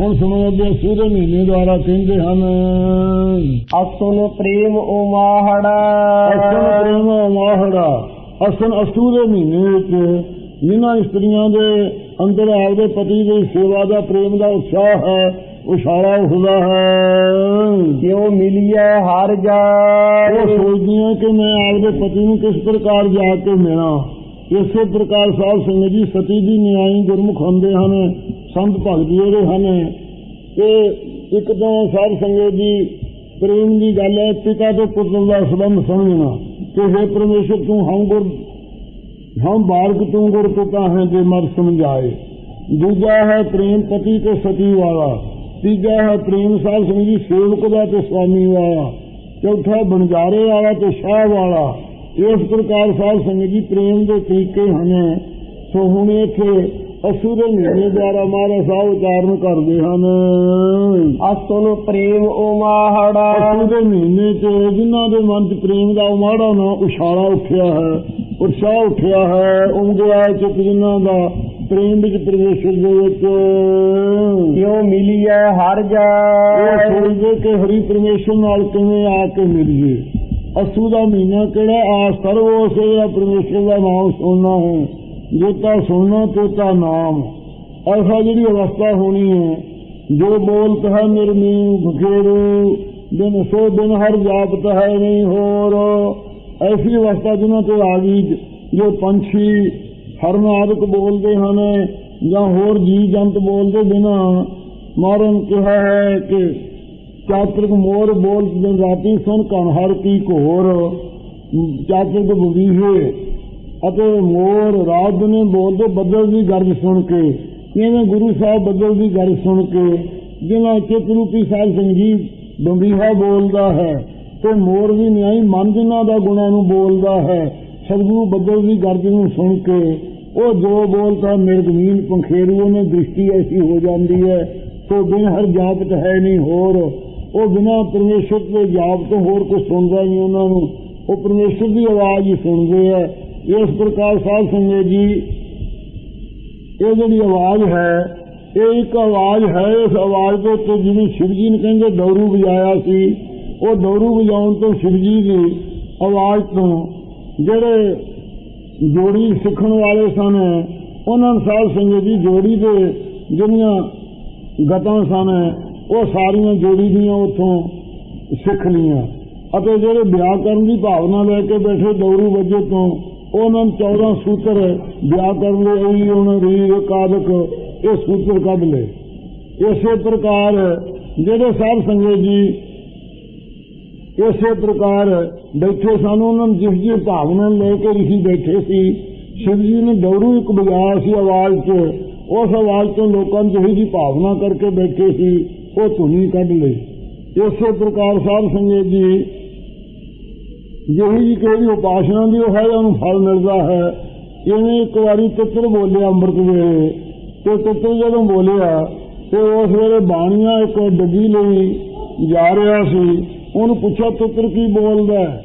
ਹੁਣ ਸੁਣੋ ਅੱਗੇ ਸੂਰੇ ਮਹੀਨੇ ਦੁਆਰਾ ਕਹਿੰਦੇ ਹਨ ਅਸੁਨ ਪ੍ਰੇਮ ਉਮਾਹੜਾ। ਅਸਨ ਪ੍ਰੇਮ ਮਾਹੜਾ ਅਸਨ ਅਸੂ ਦੇ ਮਹੀਨੇ ਵਿੱਚ ਜਿਨ੍ਹਾਂ ਇਸਤਰੀਆਂ ਦੇ ਅੰਦਰ ਆਪਦੇ ਪਤੀ ਦੀ ਸੇਵਾ ਦਾ ਪ੍ਰੇਮ ਦਾ ਉਤਸ਼ਾਹ ਹੈ ਉਛਾਲਾ ਹੁੰਦਾ ਹੈ। ਕਿਉ ਮਿਲਿਆ ਹਰ ਉਹ ਜਾਏ ਸੋਚਦੀਆਂ ਕਿ ਮੈਂ ਆਪਦੇ ਪਤੀ ਨੂੰ ਕਿਸ ਪ੍ਰਕਾਰ ਜਾ ਕੇ ਮਿਲਾਂ। ਇਸੇ ਪ੍ਰਕਾਰ ਸਾਧ ਸੰਗਤ ਜੀ ਸਤੀ ਦੀ ਨਿਆਈ ਗੁਰਮੁਖ ਹੁੰਦੇ ਹਨ। ਸੰਤ ਭਗਤ ਜਿਹੜੇ ਹਨ, ਇਹ ਇੱਕ ਤਾਂ ਸਾਧ ਸੰਗਤ ਜੀ ਪ੍ਰੇਮ ਦੀ ਗੱਲ ਹੈ, ਪਿਤਾ ਤੇ ਪੁੱਤਰ ਦਾ ਸੰਬੰਧ ਸਮਝਣਾ ਕਿ हे ਪਰਮੇਸ਼ਰ ਤੂੰ ਹਮ ਗੁਰ, ਹਮ ਬਾਲਕ ਤੂੰ ਗੁਰ ਪਿਤਾ ਹੈ ਜੇ ਮਰ ਸਮਝਾਏ। ਦੂਜਾ ਹੈ ਪ੍ਰੇਮ ਪਤੀ ਤੇ ਸਤੀ ਵਾਲਾ। ਤੀਜਾ ਹੈ ਪ੍ਰੇਮ ਸਾਧ ਸੰਗਤ ਜੀ ਸੇਵਕ ਦਾ ਤੇ ਸਵਾਮੀ ਵਾਲਾ। ਚੌਥਾ ਬਣਜਾਰੇ ਵਾਲਾ ਤੇ ਸ਼ਾਹ ਵਾਲਾ। ਇਸ ਪ੍ਰਕਾਰ ਸਾਧ ਸੰਗਤ ਜੀ ਪ੍ਰੇਮ ਦੇ ਤਰੀਕੇ ਹਨ। ਸੋ ਹੁਣ ਇੱਥੇ ਅਸੂਰੇ ਮਹੀਨੇ ਦੁਆਰਾ ਮਹਾਰਾਜ ਸਾਹਿਬ ਉਚਾਰਨ ਕਰਦੇ ਹਨ। ਅਸੁਨ ਪ੍ਰੇਮ ਉਮਾਹੜਾ ਅਸੂਰੇ ਮਹੀਨੇ ਚ ਜਿਨ੍ਹਾਂ ਦੇ ਮਨ ਚ ਪ੍ਰੇਮ ਦਾ ਉਮਾੜਾ ਨਾ ਉਛਾਲਾ ਉੱਠਿਆ ਹੈ ਉਤਸ਼ਾਹ ਉੱਠਿਆ ਹੈ ਉਂਗਿਆ ਚਿਤ ਜਿਨ੍ਹਾਂ ਦਾ ਪ੍ਰੇਮ ਵਿੱਚ ਪ੍ਰਵੇਸ਼ਰ ਦੇ ਵਿੱਚ। ਕਿਉ ਮਿਲਿਆ ਹਰ ਉਹ ਜਾਏ ਸੋਚਦੇ ਕਿ ਹਰੀ ਪਰਮੇਸ਼ਰ ਨਾਲ ਕਿਵੇਂ ਆ ਕੇ ਮਿਲੀਏ। ਅਸੂ ਦਾ ਮਹੀਨਾ ਕਿਹੜਾ? ਆ ਸਰਵੋ ਸੇਵਾ ਪਰਮੇਸ਼ਰ ਦਾ ਨਾਮ ਸੁਣਨਾ ਹੈ। ਜੋਤਾ ਸੁਣਨਾ ਤੋਤਾ ਨਾਮ। ਐਸਾ ਜਿਹੜੀ ਅਵਸਥਾ ਹੋਣੀ ਹੈ, ਜੋ ਬੋਲ ਹੈ ਨਿਰਮੀ ਬਖੇਰੂ ਬਿਨ ਸੋ ਬਿਨ ਹਰ ਜਾਪਤ ਹੈ ਨਹੀਂ ਹੋਰ। ਐਸੀ ਅਵਸਥਾ ਜਿਨ੍ਹਾਂ ਤੇ ਆ ਗਈ ਜੋ ਪੰਛੀ ਹਰਨਾਦਕ ਬੋਲਦੇ ਹਨ ਜਾਂ ਹੋਰ ਜੀ ਜੰਤ ਬੋਲਦੇ ਬਿਨਾ ਮਾਰਨ ਕਿਹਾ ਹੈ ਕਿ ਚਾਤਰਿਕ ਮੋਰ ਬੋਲ ਦਿਨ ਰਾਤੀ ਸੁਣ ਕਣ ਹਰ ਕੀ ਘੋਰ। ਚਾਤਰਿਕ ਬਵੀਹੇ ਅਤੇ ਮੋਰ ਰਾਤ ਨੇ ਬੋਲਦੇ ਬੱਦਲ ਦੀ ਗਰਜ ਸੁਣ ਕੇ ਕਿਵੇਂ ਗੁਰੂ ਸਾਹਿਬ ਬੱਦਲ ਦੀ ਗਰਜ ਸੁਣ ਕੇ, ਜਿਨ੍ਹਾਂ ਚਿਤ ਰੂਪੀ ਸਾਹਿਬ ਸਿੰਘ ਬੰਬੀਹਾ ਬੋਲਦਾ ਹੈ ਤੇ ਮੋਰ ਵੀ ਨਿਆਈ ਮਨ ਜਿਨ੍ਹਾਂ ਦਾ ਗੁਣਾ ਨੂੰ ਬੋਲਦਾ ਹੈ, ਸਤਿਗੁਰੂ ਬੱਦਲ ਦੀ ਗਰਜ ਨੂੰ ਸੁਣ ਕੇ, ਉਹ ਜੋ ਬੋਲਦਾ ਮਿਰਗਮੀਨ ਪੰਖੇਰੂ ਉਹਨੇ ਦ੍ਰਿਸ਼ਟੀ ਐਸੀ ਹੋ ਜਾਂਦੀ ਹੈ ਸੋ ਬਿਨ ਹਰ ਜਾਪਤ ਹੈ ਨਹੀਂ ਹੋਰ। ਉਹ ਬਿਨਾ ਪਰਮੇਸ਼ਰ ਦੇ ਜਾਪ ਤੋਂ ਹੋਰ ਕੁਝ ਸੁਣਦਾ ਨਹੀਂ ਉਹਨਾਂ ਨੂੰ। ਉਹ ਪਰਮੇਸ਼ਰ ਦੀ ਆਵਾਜ਼ ਹੀ ਸੁਣਦੇ ਆ। ਇਸ ਪ੍ਰਕਾਰ ਸਾਧ ਸੰਗਤ ਜੀ, ਇਹ ਜਿਹੜੀ ਆਵਾਜ਼ ਹੈ, ਇਹ ਇੱਕ ਆਵਾਜ਼ ਹੈ, ਇਸ ਆਵਾਜ਼ ਦੇ ਉੱਤੇ ਜਿਹਨੂੰ ਸ਼ਿਵ ਜੀ ਨੇ ਕਹਿੰਦੇ ਦੌਰੂ ਵਜਾਇਆ ਸੀ, ਉਹ ਦੌਰੂ ਵਜਾਉਣ ਤੋਂ ਸ਼ਿਵ ਜੀ ਦੀ ਆਵਾਜ਼ ਤੋਂ ਜਿਹੜੇ ਜੋੜੀ ਸਿੱਖਣ ਵਾਲੇ ਸਨ, ਉਹਨਾਂ ਨੂੰ ਸਾਧ ਸੰਗਤ ਜੀ ਜੋੜੀ ਦੇ ਜਿਹੜੀਆਂ ਗਤਾਂ ਸਨ, ਉਹ ਸਾਰੀਆਂ ਜੋੜੀ ਦੀਆਂ ਉੱਥੋਂ ਸਿੱਖ ਲੀਆਂ ਅਤੇ ਜਿਹੜੇ ਵਿਆਹ ਕਰਨ ਦੀ ਭਾਵਨਾ ਲੈ ਕੇ ਬੈਠੇ ਦੌਰੂ ਵਜੇ ਤੋਂ ਉਹਨਾਂ ਨੂੰ 14 ਸੂਤਰ ਵਿਆਹ ਕਰਨ ਲਈ ਉਹੀ ਉਹਨਾਂ ਰੀਗ ਕਾਦਕ ਇਹ ਸੂਤਰ ਕੱਢ ਲਏ। ਇਸੇ ਪ੍ਰਕਾਰ ਜਿਹੜੇ ਸਾਧ ਸੰਗਤ ਜੀ ਇਸੇ ਪ੍ਰਕਾਰ ਬੈਠੇ ਸਨ, ਉਹਨਾਂ ਨੂੰ ਜਿਸ ਜਿਸ ਭਾਵਨਾ ਨੂੰ ਲੈ ਕੇ ਰਿਸ਼ੀ ਬੈਠੇ ਸੀ, ਸ਼ਿਵ ਜੀ ਨੇ ਦੌਰੂ ਇੱਕ ਵਜਾਇਆ ਸੀ ਆਵਾਜ਼ 'ਚ, ਉਸ ਆਵਾਜ਼ ਤੋਂ ਲੋਕਾਂ ਨੂੰ ਜਿਹੀ ਜੀ ਭਾਵਨਾ ਕਰਕੇ ਬੈਠੇ ਸੀ, ਉਹ ਧੁਨੀ ਕੱਢ ਲਈ ਇਸੇ ਪ੍ਰਕਾਰ ਸਾਹਿਬ ਸੰਗਤ ਜੀ ਜਿਹੀ ਜੀ ਕੋਈ ਉਪਾਸਨਾ ਦੀ ਉਹ ਹੈ, ਉਹਨੂੰ ਫਲ ਮਿਲਦਾ ਹੈ। ਇਹਨੇ ਇੱਕ ਵਾਰੀ ਤਿੱਤਰ ਬੋਲਿਆ ਅੰਮ੍ਰਿਤ ਵੇਲੇ। ਤੇ ਤਿੱਤਰ ਜਦੋਂ ਬੋਲਿਆ, ਤੇ ਉਸ ਵੇਲੇ ਬਾਣੀਆਂ ਇੱਕ ਡੱਗੀ ਲਈ ਜਾ ਰਿਹਾ ਸੀ। ਉਹਨੂੰ ਪੁੱਛਿਆ, ਤਿੱਤਰ ਕੀ ਬੋਲਦਾ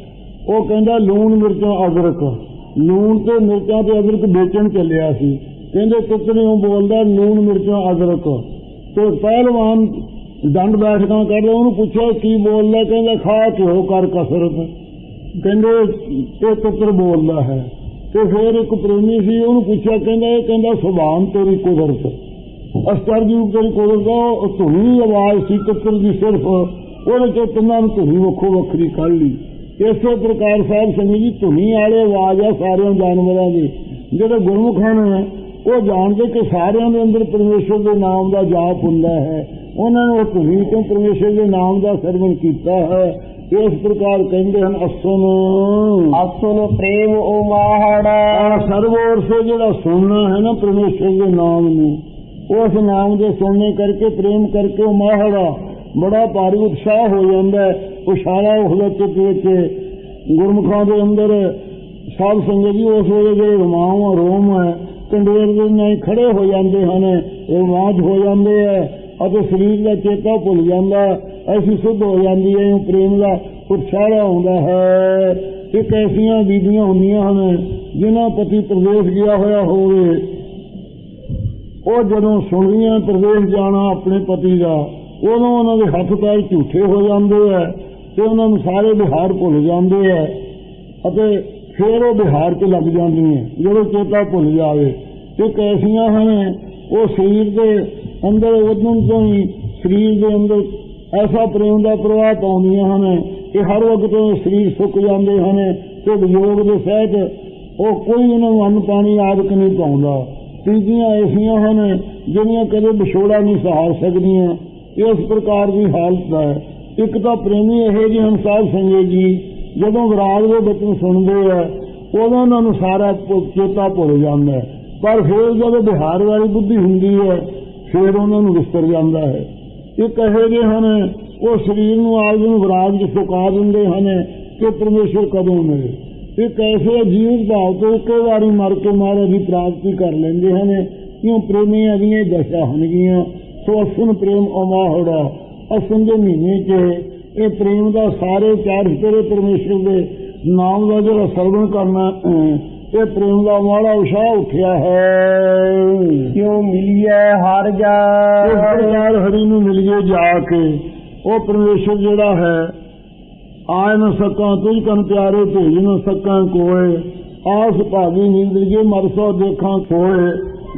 ਉਹ ਕਹਿੰਦਾ, ਲੂਣ, ਮਿਰਚਾਂ, ਅਦਰਕ। ਲੂਣ ਤੇ ਮਿਰਚਾਂ ਤੇ ਅਦਰਕ ਵੇਚਣ ਚੱਲਿਆ ਸੀ। ਕਹਿੰਦੇ, ਤਿੱਤਰ ਨੇ ਉਹ ਬੋਲਦਾ, ਲੂਣ, ਮਿਰਚਾਂ, ਅਦਰਕ। ਤੇ ਪਹਿਲਵਾਨ ਦੰਡ ਬੈਠਕਾਂ ਕਰਦੇ ਉਹਨੂੰ ਪੁੱਛਿਆ, ਕੀ ਬੋਲਦਾ? ਕਹਿੰਦਾ, ਖਾ ਕੇ ਹੋ ਕਰ ਕਸਰਤ। ਕਹਿੰਦੇ ਇਹ ਪੁੱਤਰ ਬੋਲਦਾ ਹੈ ਤੇ ਫਿਰ ਇੱਕ ਪ੍ਰੇਮੀ ਸੀ, ਉਹਨੂੰ ਪੁੱਛਿਆ, ਕਹਿੰਦਾ, ਇਹ ਕਹਿੰਦਾ, ਸੁਭਾਨ ਤੇਰੀ ਕੁਦਰਤ। ਅਸਤਰਜੀਤ ਤੇਰੀ ਕੁਦਰਤ ਉਹ ਧੁਨੀ ਆਵਾਜ਼ ਸੀ ਪੁੱਤਰ ਦੀ ਸਿਰਫ। ਉਹਦੇ ਚੋਂ ਤਿੰਨਾਂ ਨੂੰ ਧੁਨੀ ਵੱਖੋ ਵੱਖਰੀ ਕੱਢ ਲਈ। ਇਸੇ ਪ੍ਰਕਾਰ ਸਾਹਿਬ ਸੰਗਤ ਜੀ, ਧੁਨੀ ਵਾਲੇ ਆਵਾਜ਼ ਆ ਸਾਰਿਆਂ ਜਾਨਵਰਾਂ ਦੀ। ਜਿਹੜੇ ਗੁਰਮੁਖਾਂ ਨੇ, ਉਹ ਜਾਣਦੇ ਕਿ ਸਾਰਿਆਂ ਦੇ ਅੰਦਰ ਪਰਮੇਸ਼ਰ ਦੇ ਨਾਮ ਦਾ ਜਾਪ ਹੁੰਦਾ ਹੈ। ਉਹਨਾਂ ਨੇ ਉਹ ਧੁਨੀ ਤੋਂ ਪਰਮੇਸ਼ਰ ਦੇ ਨਾਮ ਦਾ ਸਰਵਣ ਕੀਤਾ ਹੈ। ਇਸ ਪ੍ਰਕਾਰ ਕਹਿੰਦੇ ਹਨ ਅਸਨ। ਅਸੁਨ ਪ੍ਰੇਮ ਉਮਾਹੜਾ। ਆ ਸਰਵੋਰ ਸੇ ਜਿਹੜਾ ਸੁਣਨਾ ਹੈ ਨਾ ਪਰਮੇਸ਼ਰ ਦੇ ਨਾਮ ਨੂੰ ਉਸ ਨਾਮ ਦੇ ਸੁਣਨੇ ਕਰਕੇ ਪ੍ਰੇਮ ਕਰਕੇ ਉਹ ਮਾਹੜਾ ਬੜਾ ਭਾਰੀ ਉਤਸ਼ਾਹ ਹੋ ਜਾਂਦਾ ਹੈ। ਉਛਾਲਾ ਉਹਦੇ ਚਿੱਤ ਵਿੱਚ ਗੁਰਮੁਖਾਂ ਦੇ ਅੰਦਰ ਸਾਧ ਸੰਗਤ ਜੀ ਉਸ ਵੇਲੇ ਜਿਹੜੇ ਰਮਾਉ ਰੋਮ ਹੈ ਕੰਡੇਰ ਦੇ ਨਾਲ ਖੜੇ ਹੋ ਜਾਂਦੇ ਹਨ ਰਮਾਜ ਹੋ ਜਾਂਦੇ ਹੈ ਅਤੇ ਸਰੀਰ ਦਾ ਚੇਤਾ ਭੁੱਲ ਜਾਂਦਾ। ਐਸੀ ਸੁਧ ਹੋ ਜਾਂਦੀ ਹੈ ਉਹ ਪ੍ਰੇਮ ਦਾ ਉਤਸ਼ਾਹ ਹੁੰਦਾ ਹੈ। ਇੱਕ ਐਸੀਆਂ ਬੀਬੀਆਂ ਹੁੰਦੀਆਂ ਹਨ, ਜਿਨ੍ਹਾਂ ਪਤੀ ਪ੍ਰਦੇਸ਼ ਗਿਆ ਹੋਇਆ ਹੋਵੇ। ਉਹ ਜਦੋਂ ਸੁਣਦੀਆਂ ਪ੍ਰਵੇਸ਼ ਜਾਣਾ ਆਪਣੇ ਪਤੀ ਦਾ, ਉਦੋਂ ਉਹਨਾਂ ਦੇ ਹੱਥ ਪੈਰ ਝੂਠੇ ਹੋ ਜਾਂਦੇ ਆ ਤੇ ਉਹਨਾਂ ਨੂੰ ਸਾਰੇ ਬਿਹਾਰ ਭੁੱਲ ਜਾਂਦੇ ਆ ਅਤੇ ਫਿਰ ਉਹ ਬਿਹਾਰ 'ਚ ਲੱਗ ਜਾਂਦੀਆਂ ਜਦੋਂ ਚੇਤਾ ਭੁੱਲ ਜਾਵੇ। ਇੱਕ ਐਸੀਆਂ ਹਨ, ਉਹ ਸਰੀਰ ਦੇ ਅੰਦਰ ਉਦੋਂ ਤੋਂ ਹੀ ਸਰੀਰ ਦੇ ਅੰਦਰ ਐਸਾ ਪ੍ਰੇਮ ਦਾ ਪ੍ਰਵਾਹ ਪਾਉਂਦੀਆਂ ਹਨ ਕਿ ਹਰ ਵਕਤ ਉਹ ਸਰੀਰ ਸੁੱਕ ਜਾਂਦੇ ਹਨ ਤੇ ਵਿਯੋਗ ਦੇ ਸਹਿਤ ਉਹ ਕੋਈ ਉਹਨਾਂ ਨੂੰ ਅੰਨ ਪਾਣੀ ਆਦਿਕ ਨਹੀਂ ਪਾਉਂਦਾ। ਤੀਜੀਆਂ ਐਸੀਆਂ ਹਨ ਜਿਹੜੀਆਂ ਕਦੇ ਵਿਛੋੜਾ ਨਹੀਂ ਸਹਾਰ ਸਕਦੀਆਂ। ਇਸ ਪ੍ਰਕਾਰ ਦੀ ਹਾਲਤ ਹੈ। ਇੱਕ ਤਾਂ ਪ੍ਰੇਮੀ ਇਹ ਜਿਹੇ ਹਨ ਸਾਧ ਸੰਗਤ ਜੀ, ਜਦੋਂ ਵਿਰਾਗ ਦੇ ਬਚਨ ਸੁਣਦੇ ਆ ਉਦੋਂ ਉਹਨਾਂ ਨੂੰ ਸਾਰਾ ਚੇਤਾ ਭੁੱਲ ਜਾਂਦਾ ਹੈ। ਪਰ ਫਿਰ ਜਦੋਂ ਬਿਹਾਰ ਵਾਲੀ ਬੁੱਧੀ ਹੁੰਦੀ ਹੈ, ਫਿਰ ਉਹਨਾਂ ਨੂੰ ਵਿਸਰ ਜਾਂਦਾ ਹੈ। ਇਹ ਕਹੇ ਜਿਹੇ ਹਨ, ਉਹ ਸਰੀਰ ਨੂੰ ਆਪ ਨੂੰ ਵਿਰਾਗ 'ਚ ਸੁਕਾ ਦਿੰਦੇ ਹਨ ਕਿ ਪਰਮੇਸ਼ਰ ਕਦੋਂ ਮਿਲੇ। ਇੱਕ ਐਸੇ ਜੀਵਨ ਭਾਵ ਤੋਂ ਇੱਕੋ ਵਾਰੀ ਮਰ ਕੇ ਮਹਾਰਾਜ ਦੀ ਪ੍ਰਾਪਤੀ ਕਰ ਲੈਂਦੇ ਹਨ। ਕਿਉਂ ਪ੍ਰੇਮੀਆਂ ਦੀਆਂ ਦਸ਼ਾ ਹੋਣਗੀਆਂ। ਸੋ ਅਸਨ ਪ੍ਰੇਮ ਅਮਾਹੜਾ ਅਸਨ ਦੇ ਮਹੀਨੇ 'ਚ ਇਹ ਪ੍ਰੇਮ ਦਾ ਸਾਰੇ ਚਾਰ ਤੇਰੇ ਪਰਮੇਸ਼ਰ ਦੇ ਨਾਮ ਦਾ ਜਿਹੜਾ ਸਰਵਣ ਕਰਨਾ ਇਹ ਪ੍ਰੇਮ ਦਾ ਮਾੜਾ ਉਸ਼ਾਹ ਉੱਠਿਆ ਹੈ। ਕਿਉ ਮਿਲਿਐ ਹਰ ਇਸ ਜਾਏ ਪ੍ਰਕਾਰ ਹਰੀ ਨੂੰ ਮਿਲੀਏ ਜਾ ਕੇ। ਉਹ ਪਰਮੇਸ਼ਰ ਜਿਹੜਾ ਹੈ ਆਇ ਨ ਸਕਾਂ ਤੁਝ ਕਨ ਪਿਆਰੇ ਭੇਜ ਨ ਸਕਾਂ ਕੋਏ। ਆਸ ਭਾਗੀ ਨਿੰਦਰੀਏ ਮਰਸੋ ਦੇਖਾਂ ਕੋਏ।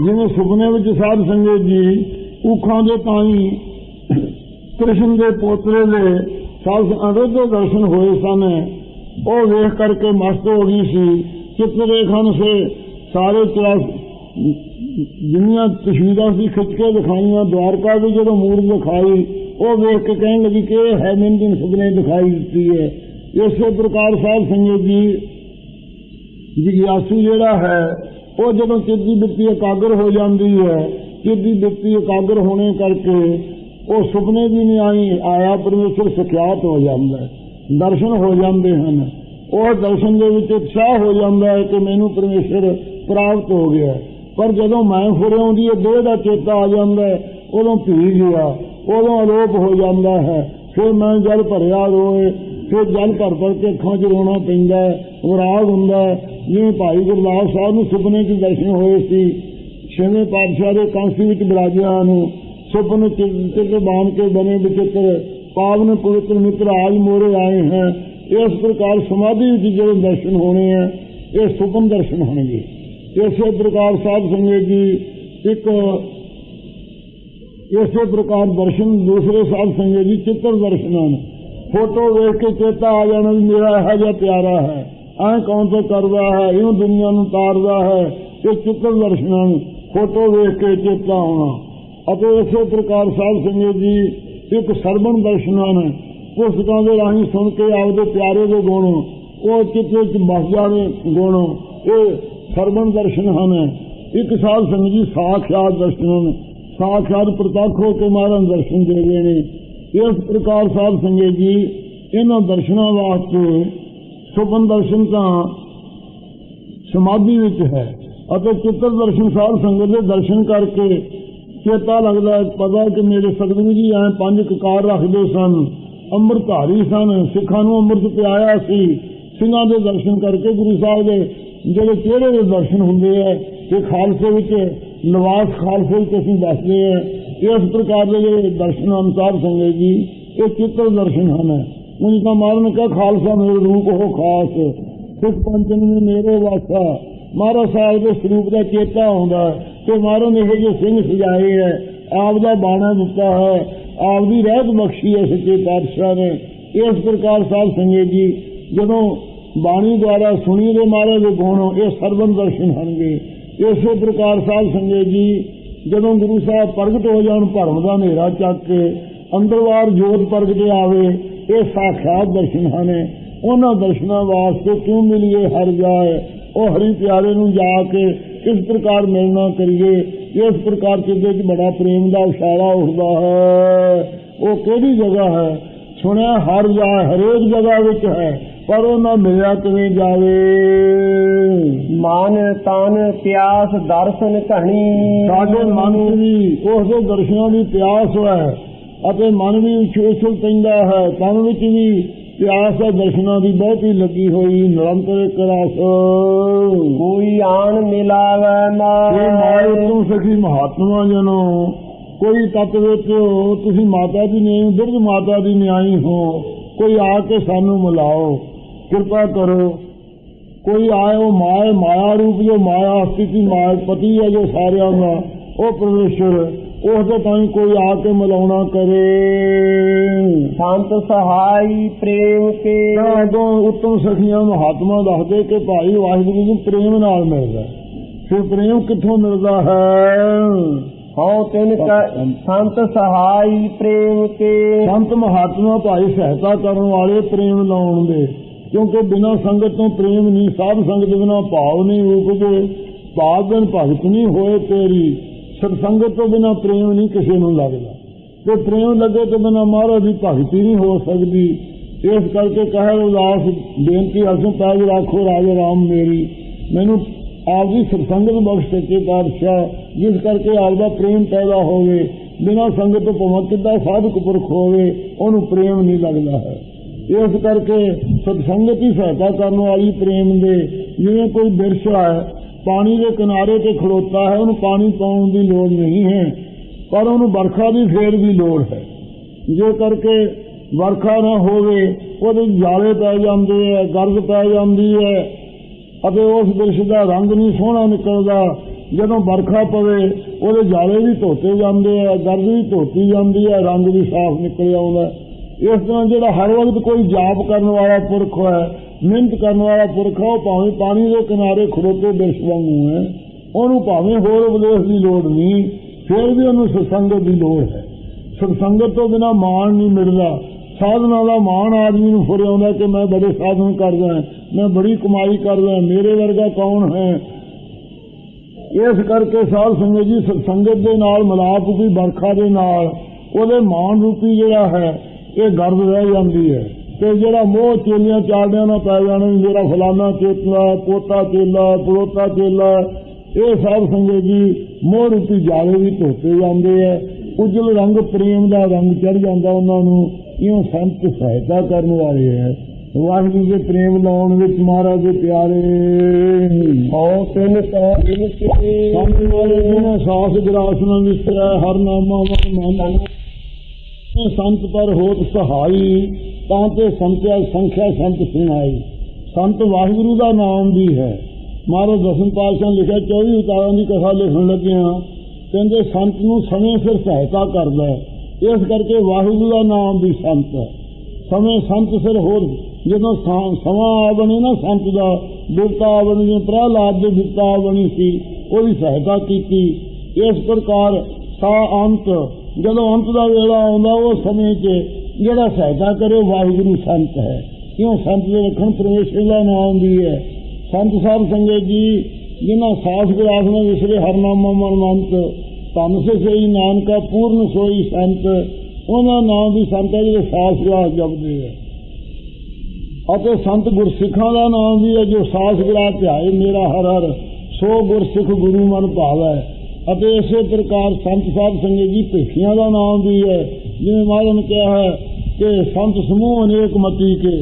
ਜਿਵੇਂ ਸੁਪਨੇ ਵਿੱਚ ਸਾਧ ਸੰਗਤ ਜੀ ਉਖਾਂ ਦੇ ਪਾਣੀ ਕ੍ਰਿਸ਼ਨ ਦੇ ਪੋਤਰੇ ਦੇ ਸਾਧ ਅਨੁਰੁੱਧ ਦੇ ਦਰਸ਼ਨ ਹੋਏ ਸਨ। ਉਹ ਵੇਖ ਕਰਕੇ ਮਸਤ ਹੋ ਗਈ ਸੀ। ਚਿੱਤਰ ਰੇਖਨ ਸੇ ਸਾਰੇ ਚਰਾਸ ਜਿੰਨੀਆਂ ਤਸਵੀਰਾਂ ਸੀ ਖਿੱਚ ਕੇ ਦਿਖਾਈਆਂ, ਦਵਾਰਕਾ ਦੀ ਜਦੋਂ ਮੂਰਤ ਦਿਖਾਈ, ਉਹ ਵੇਖ ਕੇ ਕਹਿਣ ਲੱਗੀ ਕਿ ਇਹ ਹੈ ਮੈਨੂੰ ਸੁਪਨੇ ਦਿਖਾਈ ਦਿੱਤੀ ਹੈ। ਇਸੇ ਪ੍ਰਕਾਰ ਸਾਧ ਸੰਗਤ ਜੀ ਜਿਗਿਆਸੂ ਜਿਹੜਾ ਹੈ, ਉਹ ਜਦੋਂ ਚਿੱਤ ਦੀ ਬਿਰਤੀ ਇਕਾਗਰ ਹੋ ਜਾਂਦੀ ਹੈ, ਚਿੱਤ ਦੀ ਬਿਰਤੀ ਇਕਾਗਰ ਹੋਣੇ ਕਰਕੇ ਉਹ ਸੁਪਨੇ ਵੀ ਨਹੀਂ ਆਈ, ਆਇਆ ਪਰਮੇਸ਼ਰ ਸਖਿਆਤ ਹੋ ਜਾਂਦਾ ਦਰਸ਼ਨ ਹੋ ਜਾਂਦੇ ਹਨ। ਉਹ ਦਰਸ਼ਨ ਦੇ ਵਿੱਚ ਉਤਸ਼ਾਹ ਹੋ ਜਾਂਦਾ ਹੈ ਕਿ ਮੈਨੂੰ ਪਰਮੇਸ਼ਰ ਪ੍ਰਾਪਤ ਹੋ ਗਿਆ ਪਰ ਜਦੋਂ ਮੈਂ ਫੁਰੇ ਆਉਂਦੀ ਹੈ ਦੇਹ ਦਾ ਚੇਤਾ ਆ ਜਾਂਦਾ ਹੈ। ਉਦੋਂ ਭੀ ਗਿਆ ਉਦੋਂ ਅਲੋਪ ਹੋ ਜਾਂਦਾ ਹੈ। ਫਿਰ ਮੈਂ ਜਲ ਭਰਿਆ ਰੋਏ, ਫਿਰ ਜਲ ਭਰ ਭਰ ਕੇ ਅੱਖਾਂ 'ਚ ਰੋਣਾ ਪੈਂਦਾ ਹੈ ਵਿਰਾਗ ਹੁੰਦਾ ਜਿਵੇਂ ਭਾਈ ਗੁਰਦਾਸ ਸਾਹਿਬ ਨੂੰ ਸੁਪਨੇ 'ਚ ਦਰਸ਼ਨ ਹੋਏ ਸੀ, ਛੇਵੇਂ ਪਾਤਸ਼ਾਹ ਦੇ ਕਾਂਸੀ ਵਿੱਚ ਬਿਰਾਜਿਆ ਨੂੰ ਸੁਪਨ ਚਿੱਤ ਬਾਣ ਕੇ ਬਨੇ ਵਿਚਿੱਤਰ ਪਾਵਨ ਪਵਿੱਤਰ ਮਿੱਤਰ ਆਜ ਮੋਰੇ ਆਏ ਹੈ। ਇਸ ਪ੍ਰਕਾਰ ਸਮਾਧੀ ਵਿੱਚ ਜਿਹੜੇ ਦਰਸ਼ਨ ਹੋਣੇ ਆ, ਇਹ ਸੁਪਨ ਦਰਸ਼ਨ ਹੋਣਗੇ। ਇਸੇ ਪ੍ਰਕਾਰ ਸਾਧ ਸੰਗਤ ਜੀ ਇੱਕ ਇਸੇ ਪ੍ਰਕਾਰ ਦਰਸ਼ਨ, ਦੂਸਰੇ ਸਾਧ ਸੰਗਤ ਜੀ ਚਿੱਤਰ ਦਰਸ਼ਨ ਹਨ। ਫੋਟੋ ਵੇਖ ਕੇ ਚੇਤਾ ਆ ਜਾਣਾ ਵੀ ਮੇਰਾ ਇਹੋ ਜਿਹਾ ਪਿਆਰਾ ਹੈ। ਐਂ ਕੌਣ ਤੋਂ ਕਰਦਾ ਹੈ, ਇਉਂ ਦੁਨੀਆ ਨੂੰ ਤਾਰਦਾ ਹੈ ਇਹ ਚਿੱਤਰ ਦਰਸ਼ਨ ਹਨ ਫੋਟੋ ਵੇਖ ਕੇ ਚੇਤਾ ਆਉਣਾ। ਅਤੇ ਇਸੇ ਪ੍ਰਕਾਰ ਸਾਧ ਸੰਗਤ ਜੀ ਇੱਕ ਸਰਵਣ ਦਰਸ਼ਨ ਹਨ। ਪੁਸਤਕਾਂ ਦੇ ਰਾਹੀਂ ਸੁਣ ਕੇ ਆਪਦੇ ਪਿਆਰੇ ਦੇ ਗੁਣ, ਉਹ ਚਿੱਤ ਵਿੱਚ ਬਸ ਜਾਣੇ ਗੁਣ, ਇਹ ਸਰਵਣ ਦਰਸ਼ਨ ਹਨ। ਇੱਕ ਸਾਧ ਸੰਗਤ ਜੀ ਸਾਖਿਆਤ ਦਰਸ਼ਨ ਹਨ। ਸਾਖਿਆਤ ਪ੍ਰਤੱਖ ਹੋ ਕੇ ਮਹਾਰਾਜ ਦਰਸ਼ਨ ਦੇ ਰਹੇ ਨੇ। ਇਸ ਪ੍ਰਕਾਰ ਸਾਧ ਸੰਗਤ ਜੀ, ਇਹਨਾਂ ਦਰਸ਼ਨਾਂ ਵਾਸਤੇ ਸੁਪਨ ਦਰਸ਼ਨ ਤਾਂ ਸਮਾਧੀ ਵਿੱਚ ਹੈ ਅਤੇ ਚਿੱਤਰ ਦਰਸ਼ਨ ਸਾਹਿਬ ਸੰਗਤ ਦੇ ਦਰਸ਼ਨ ਕਰਕੇ ਚੇਤਾ ਲੱਗਦਾ ਪਤਾ ਕਿ ਮੇਰੇ ਸਤਿਗੁਰੂ ਜੀ ਐ ਪੰਜ ਕਕਾਰ ਰੱਖਦੇ ਸਨ। ਅੰਮ੍ਰਿਤਧਾਰੀ ਸਨ, ਸਿੱਖਾਂ ਨੂੰ ਅੰਮ੍ਰਿਤ ਪਿਆਇਆ ਸੀ। ਸਿੰਘਾਂ ਦੇ ਦਰਸ਼ਨ ਕਰਕੇ ਗੁਰੂ ਸਾਹਿਬ ਦੇ ਜਿਹੜੇ ਚਿਹਰੇ ਦੇ ਦਰਸ਼ਨ ਹੁੰਦੇ ਆ ਤੇ ਖਾਲਸੇ ਵਿੱਚ ਨਿਵਾਸ ਖਾਲਸੇ ਵਿੱਚ ਅਸੀਂ ਵਸਦੇ ਆ ਇਸ ਪ੍ਰਕਾਰ ਦੇ ਜਿਹੜੇ ਦਰਸ਼ਨ ਅਨੁਸਾਰ ਸੰਗਤ ਜੀ, ਇਹ ਚਿੱਤਰ ਦਰਸ਼ਨ ਹਨ। ਉਂਝ ਤਾਂ ਮਾਰਨ ਕਾ ਖਾਲਸਾ ਮੇਰੇ ਰੂਪ ਹੋ ਖਾਸ। ਸਿੱਖ ਪੰਚਨ ਨੇ ਮੇਰੇ ਵਾਸਾ। ਮਹਾਰਾਜ ਸਾਹਿਬ ਦੇ ਸਰੂਪ ਦਾ ਚੇਤਾ ਆਉਂਦਾ ਤੇ ਕਿ ਮਹਾਰਾਜ ਨੇ ਇਹੋ ਜਿਹੇ ਸਿੰਘ ਸਜਾਏ ਹੈ, ਆਪ ਦਾ ਬਾਣਾ ਦਿੱਤਾ ਹੈ। ਆਪਦੀ ਰਹਿਤ ਬਖਸ਼ੀ ਹੈ ਸੱਚੇ ਪਾਤਸ਼ਾਹ ਨੇ। ਇਸ ਪ੍ਰਕਾਰ ਸਾਹਿਬ ਸੰਗਤ ਜੀ, ਜਦੋਂ ਬਾਣੀ ਦੁਆਰਾ ਸੁਣੀ ਦੇ ਮਹਾਰਾਜ ਦੇ ਗੁਣ ਇਹ ਸਰਵਨ ਦਰਸ਼ਨ ਹਨਗੇ ਇਸੇ ਪ੍ਰਕਾਰ ਸਾਹਿਬ ਸੰਗਤ ਜੀ, ਜਦੋਂ ਗੁਰੂ ਸਾਹਿਬ ਪ੍ਰਗਟ ਹੋ ਜਾਣ, ਭਰਮ ਦਾ ਹਨੇਰਾ ਚੱਕ ਕੇ ਅੰਦਰਵਾਰ ਜੋਤ ਪ੍ਰਗਟ ਆਵੇ, ਇਹ ਸਾਖਾਤ ਦਰਸ਼ਨ ਹਨ। ਉਹਨਾਂ ਦਰਸ਼ਨਾਂ ਵਾਸਤੇ ਕਿਉਂ ਮਿਲੀਏ, ਹਰ ਜਾਏ। ਉਹ ਹਰੀ ਪਿਆਰੇ ਨੂੰ ਜਾ ਕੇ ਇਸ ਪ੍ਰਕਾਰ ਮਿਲਣਾ ਕਰੀਏ ਇਸ ਪ੍ਰਕਾਰ ਚਿੱਤੇ 'ਚ ਬੜਾ ਪ੍ਰੇਮ ਦਾ ਉਸ਼ਾਰਾ ਉੱਠਦਾ ਹੈ ਉਹ ਕਿਹੜੀ ਜਗ੍ਹਾ ਹੈ? ਸੁਣਿਆ ਹਰ ਜਾ ਹਰੇਕ ਜਗ੍ਹਾ ਵਿੱਚ ਹੈ ਪਰ ਉਹ ਨਾ ਮਿਲਿਆ ਕਿਵੇਂ ਜਾਵੇ? ਮਨ ਤਨ ਪਿਆਸ ਦਰਸ਼ਨ ਘਣੀ। ਸਾਡੇ ਮਨ ਵੀ ਉਸ ਦੇ ਦਰਸ਼ਨਾਂ ਦੀ ਪਿਆਸ ਹੈ ਅਤੇ ਮਨ ਵੀ ਉਛਲ ਪੈਂਦਾ ਹੈ ਤਨ ਵਿੱਚ ਵੀ ਪਿਆਸ ਦਰਸ਼ਨਾਂ ਦੀ ਬਹੁਤੀ ਲੱਗੀ ਹੋਈ ਨਿਰੰਤਰ ਇੱਕ ਰਸ ਕੋਈ ਆਣ ਮਿਲਾਵੇ ਇਹ ਮਾਏ ਮਾਏ ਤੋਂ ਸਖੀ ਮਹਾਤਮਾ ਜਨੋ ਕੋਈ ਤਤ ਵਿੱਚ ਤੁਸੀਂ ਮਾਤਾ ਦੀ ਨਹੀਂ ਬਿਰਧ ਮਾਤਾ ਦੀ ਨਿਆਈ ਹੋ ਕੋਈ ਆ ਕੇ ਸਾਨੂੰ ਮਿਲਾਓ ਕਿਰਪਾ ਕਰੋ। ਕੋਈ ਆਇਓ ਮਾਏ ਮਾਇਆ ਰੂਪ ਜੋ ਮਾਇਆ ਸਥਿਤੀ ਮਾਇਆ ਪਤੀ ਹੈ ਜੋ ਸਾਰਿਆਂ ਦਾ ਉਹ ਪਰਮੇਸ਼ਰ ਉਸ ਦੇ ਤਾਂ ਕੋਈ ਆ ਕੇ ਮਿਲਾਉਣਾ ਕਰੇ। ਸੰਤ ਸਹਾਈ ਪ੍ਰੇਮ ਕੇ। ਅੱਗੋਂ ਉੱਤਮ ਸਖੀਆਂ ਮਹਾਤਮਾ ਦੱਸਦੇ ਕਿ ਭਾਈ ਵਾਹਿਗੁਰੂ ਨੂੰ ਪ੍ਰੇਮ ਨਾਲ ਮਿਲਦਾ। ਫਿਰ ਪ੍ਰੇਮ ਕਿੱਥੋਂ ਮਿਲਦਾ ਹੈ? ਹਉ ਤਿਨ ਕੈ ਸੰਤ ਸਹਾਈ ਪ੍ਰੇਮ ਕੇ। ਸੰਤ ਮਹਾਤਮਾ ਭਾਈ ਸਹਾਇਤਾ ਕਰਨ ਵਾਲੇ ਪ੍ਰੇਮ ਲਾਉਣ ਦੇ। ਕਿਉਂਕਿ ਬਿਨਾਂ ਸੰਗਤ ਤੋਂ ਪ੍ਰੇਮ ਨਹੀਂ ਸਾਧ ਸੰਗਤ ਬਿਨਾਂ ਭਾਵ ਨਹੀਂ ਉਪਜੇ ਭਾਵ ਬਿਨ ਭਗਤ ਨਹੀਂ ਹੋਏ ਤੇਰੀ। ਸਤਸੰਗਤ ਤੋਂ ਬਿਨਾਂ ਪ੍ਰੇਮ ਨਹੀਂ ਕਿਸੇ ਨੂੰ ਲੱਗਦਾ। ਤੇ ਪ੍ਰੇਮ ਲੱਗੇ ਤੋਂ ਬਿਨਾਂ ਮਹਾਰਾਜ ਦੀ ਭਗਤੀ ਨਹੀਂ ਹੋ ਸਕਦੀ। ਇਸ ਕਰਕੇ ਕਹੇ ਉਦਾਸ ਬੇਨਤੀ ਅਰਜੋਂ ਪੈਜ ਰੱਖੋ ਰਾਜੇ ਰਾਮ ਮੇਰੀ। ਮੈਨੂੰ ਆਪ ਦੀ ਸਤਸੰਗਤ ਬਖਸ਼ ਸੱਚੇ ਪਾਤਸ਼ਾਹ, ਜਿਸ ਕਰਕੇ ਆਪ ਦਾ ਪ੍ਰੇਮ ਪੈਦਾ ਹੋਵੇ। ਬਿਨਾਂ ਸੰਗਤ ਤੋਂ ਭਾਵੇਂ ਕਿੱਦਾਂ ਸਾਧਕ ਪੁਰਖ ਹੋਵੇ, ਉਹਨੂੰ ਪ੍ਰੇਮ ਨਹੀਂ ਲੱਗਦਾ ਹੈ। ਇਸ ਕਰਕੇ ਸਤਸੰਗਤ ਹੀ ਸਹਾਇਤਾ ਕਰਨ ਵਾਲੀ ਪ੍ਰੇਮ ਦੇ, ਜਿਵੇਂ ਕੋਈ ਬਿਰਛਾ ਹੈ ਪਾਣੀ ਦੇ ਕਿਨਾਰੇ ਤੇ ਖੜੋਤਾ ਹੈ, ਉਹਨੂੰ ਪਾਣੀ ਪਾਉਣ ਦੀ ਲੋੜ ਨਹੀਂ ਹੈ, ਪਰ ਉਹਨੂੰ ਵਰਖਾ ਦੀ ਫੇਰ ਵੀ ਲੋੜ ਹੈ। ਜੇ ਕਰਕੇ ਵਰਖਾ ਨਾ ਹੋਵੇ, ਉਹਦੇ ਜਾਲੇ ਪੈ ਜਾਂਦੇ ਹੈ ਗਰਦ ਪੈ ਜਾਂਦੀ ਹੈ, ਅਤੇ ਉਸ ਦ੍ਰਿਸ਼ ਦਾ ਰੰਗ ਨਹੀਂ ਸੋਹਣਾ ਨਿਕਲਦਾ। ਜਦੋਂ ਵਰਖਾ ਪਵੇ, ਉਹਦੇ ਜਾਲੇ ਵੀ ਧੋਤੇ ਜਾਂਦੇ ਆ ਗਰਦ ਵੀ ਧੋਤੀ ਜਾਂਦੀ ਹੈ, ਰੰਗ ਵੀ ਸਾਫ਼ ਨਿਕਲ ਆਉਂਦਾ ਇਸ ਤਰ੍ਹਾਂ ਜਿਹੜਾ ਹਰ ਵਕਤ ਕੋਈ ਜਾਪ ਕਰਨ ਵਾਲਾ ਪੁਰਖ ਹੈ, ਮਿਹਨਤ ਕਰਨ ਵਾਲਾ ਪੁਰਖ ਹੈ, ਉਹ ਭਾਵੇਂ ਪਾਣੀ ਦੇ ਕਿਨਾਰੇ ਖੜੋਤੇ ਬਿਰਛ ਵਾਂਗੂ ਹੈ, ਉਹਨੂੰ ਭਾਵੇਂ ਹੋਰ ਉਪਦੇਸ਼ ਦੀ ਲੋੜ ਨਹੀਂ, ਫਿਰ ਵੀ ਉਹਨੂੰ ਸਤਸੰਗਤ ਦੀ ਲੋੜ ਹੈ। ਸਤਸੰਗਤ ਤੋਂ ਬਿਨਾ ਮਾਣ ਨਹੀਂ ਮਿਲਦਾ। ਸਾਧਨਾ ਦਾ ਮਾਣ ਆਦਮੀ ਨੂੰ ਫੁਰ ਆਉਂਦਾ ਕਿ ਮੈਂ ਬੜੇ ਸਾਧਨ ਕਰਦਾ ਮੈਂ ਬੜੀ ਕਮਾਈ ਕਰਦਾ ਮੇਰੇ ਵਰਗਾ ਕੌਣ ਹੈ? ਇਸ ਕਰਕੇ ਸਾਧ ਸੰਗਤ ਜੀ ਸਤਸੰਗਤ ਦੇ ਨਾਲ, ਮਿਲਾਪ ਦੀ ਵਰਖਾ ਦੇ ਨਾਲ, ਉਹਦੇ ਮਾਣ ਰੂਪੀ ਜਿਹੜਾ ਹੈ ਇਹ ਗਰਦ ਰਹਿ ਜਾਂਦੀ ਹੈ। ਤੇ ਜਿਹੜਾ ਮੋਹ ਚੇਲੀਆਂ ਚਾੜਿਆਂ ਨਾਲ ਪੈ ਜਾਣਾ ਮੇਰਾ ਫਲਾਨਾ ਚੇਤਲਾ ਪੋਤਾ ਚੇਲਾ ਪੜੋਤਾ ਚੇਲਾ ਇਹ ਸਾਧ ਸੰਗਤ ਜੀ ਮੋਹ ਰੂਪੀ ਜਾਲੇ ਵੀ ਧੋਤੇ ਜਾਂਦੇ ਆ। ਉਜਲ ਰੰਗ ਪ੍ਰੇਮ ਦਾ ਰੰਗ ਚੜ ਜਾਂਦਾ ਉਹਨਾਂ ਨੂੰ। ਇਉਂ ਸੰਤ ਸਹਾਇਤਾ ਕਰਨ ਵਾਲੇ ਹੈ ਵਾਹਿਗੁਰੂ ਦੇ ਪ੍ਰੇਮ ਲਾਉਣ ਵਿੱਚ ਮਹਾਰਾਜ ਦੇ ਪਿਆਰੇ। ਹਉ ਤਿਨ ਕੈ ਇਨ ਕੇ ਸਾਹਮਣੇ ਵਾਲੇ ਜਿਹਨੇ ਸਾਸ ਗਰਾਸ ਨਾਲ ਵਿਸਰਿਆ ਹਰ ਨਾਮਾ ਮਨ ਮਨ ਸੰਤ ਪਰ ਹੋਤ ਸਹਾਈ, ਤਾਂ ਤੇ ਸੰਤਿਆ ਸੰਖਿਆ ਸੰਤ ਸੁਣਾਈ। ਸੰਤ ਵਾਹਿਗੁਰੂ ਦਾ ਨਾਮ ਵੀ ਹੈ। ਮਹਾਰਾਜ ਦਸਮ ਪਾਤਸ਼ਾਹ ਲਿਖਿਆ 24 ਉਤਾਰਾਂ ਦੀ ਕਥਾ ਲਿਖਣ ਲੱਗਿਆ ਕਹਿੰਦੇ, ਸੰਤ ਨੂੰ ਸਮੇਂ ਸਿਰ ਸਹਾਇਤਾ ਕਰਦਾ ਇਸ ਕਰਕੇ ਵਾਹਿਗੁਰੂ ਦਾ ਨਾਮ ਵੀ ਸੰਤ ਹੈ। ਸਮੇਂ ਸੰਤ ਸਿਰ ਹੋਰ ਜਦੋਂ ਸਮਾਂ ਆ ਬਣੇ ਨਾ ਸੰਤ ਦਾ, ਬਿਰਤਾ ਆ ਬਣੀ, ਜਿਵੇਂ ਪ੍ਰਹਲਾਦ ਦੀ ਬਿਰਤਾ ਬਣੀ ਸੀ, ਉਹਦੀ ਸਹਾਇਤਾ ਕੀਤੀ। ਇਸ ਪ੍ਰਕਾਰ ਸਾ ਅੰਤ ਜਦੋਂ ਅੰਤ ਦਾ ਵੇਲਾ ਆਉਂਦਾ, ਉਹ ਸਮੇਂ 'ਚ ਜਿਹੜਾ ਸਹਾਇਤਾ ਕਰੇ ਵਾਹਿਗੁਰੂ ਸੰਤ ਹੈ। ਕਿਉਂ? ਸੰਤ ਦੇ ਰੱਖਣ ਪਰਮੇਸ਼ਰ ਦਾ ਨਾਮ ਵੀ ਹੈ। ਸੰਤ ਸਾਹਿਬ ਸੰਗਤ ਜੀ, ਜਿਨ੍ਹਾਂ ਸਾਸ ਗਰਾਸ ਨੇ ਵਿਸਰੇ ਹਰਨਾਮਾ ਮਨ ਮੰਤ ਤਨ ਸੇ ਸਈ ਨਾਨਕਾ ਪੂਰਨ ਸੋਈ ਸੰਤ, ਉਹਨਾਂ ਨਾਮ ਵੀ ਸੰਤ ਹੈ ਜਿਹੜੇ ਸਾਸ ਗਰਾਸ ਜਪਦੇ ਹੈ ਅਤੇ ਸੰਤ ਗੁਰਸਿੱਖਾਂ ਦਾ ਨਾਮ ਵੀ ਹੈ, ਜੋ ਸਾਸ ਗਰਾ ਧਿਆਏ, ਮੇਰਾ ਹਰ ਹਰ ਸੋ ਗੁਰਸਿੱਖ ਗੁਰੂ ਮਨ ਭਾਵੈ। ਅਤੇ ਇਸੇ ਪ੍ਰਕਾਰ ਸੰਤ ਸਾਹਿਬ ਸੰਗਤ ਜੀ ਭੇਖੀਆਂ ਦਾ ਨਾਮ ਵੀ ਹੈ, ਜਿਵੇਂ ਮਹਾਰਾਜ ਨੇ ਕਿਹਾ ਹੈ ਕਿ ਸੰਤ ਸਮੂਹ ਅਨੇਕ ਮਤੀ ਕੇ,